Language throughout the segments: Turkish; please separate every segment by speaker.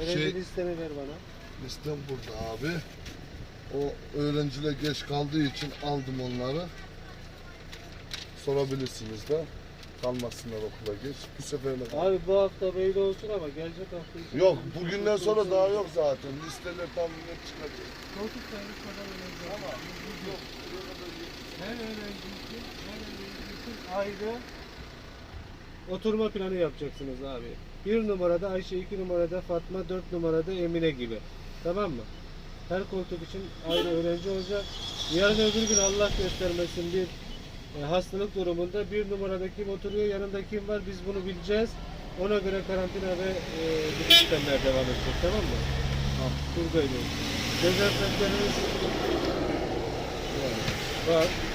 Speaker 1: Öğrenci
Speaker 2: Şey-
Speaker 1: listeni ver bana.
Speaker 2: Listem burada abi. O öğrenciler geç kaldığı için aldım onları. Sorabilirsiniz de. Kalmasınlar okula geç. Bu seferle.
Speaker 1: Abi bu hafta böyle olsun ama gelecek hafta için.
Speaker 2: Yok bugünden sonra daha yok zaten. Listeler tam net çıkacak.
Speaker 1: Koltuk sayımız kadar öğrenci ama
Speaker 2: Yok.
Speaker 1: her öğrenci için, her öğrenci için ayrı oturma planı yapacaksınız abi. Bir numarada Ayşe, iki numarada Fatma, dört numarada Emine gibi. Tamam mı? Her koltuk için ayrı öğrenci olacak. Yarın öbür gün Allah göstermesin bir e, hastalık durumunda bir numarada kim oturuyor, yanında kim var biz bunu bileceğiz. Ona göre karantina ve e, bu sistemler devam edecek. Tamam mı?
Speaker 2: Tamam.
Speaker 1: Buradaydı. Dezenfektanınız var.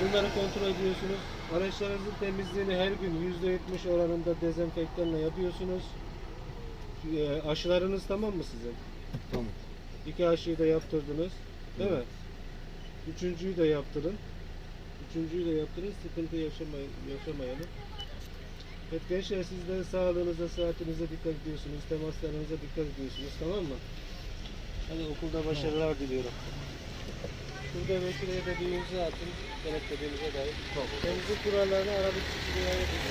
Speaker 1: Bunları kontrol ediyorsunuz. Araçlarınızın temizliğini her gün %70 oranında dezenfektanla yapıyorsunuz. E, aşılarınız tamam mı sizin?
Speaker 2: Tamam.
Speaker 1: İki aşıyı da yaptırdınız. Değil mi? Üçüncüyü de yaptırın. Üçüncüyü de yaptırın. Sıkıntı yaşamayın, yaşamayalım. Evet gençler siz de sağlığınıza, saatinize dikkat ediyorsunuz. Temaslarınıza dikkat ediyorsunuz. Tamam mı? Hadi okulda başarılar diliyorum. Burada vekileye de bir imza atın. Denetlediğinize dair. Temizlik araba riayet ediyorsunuz.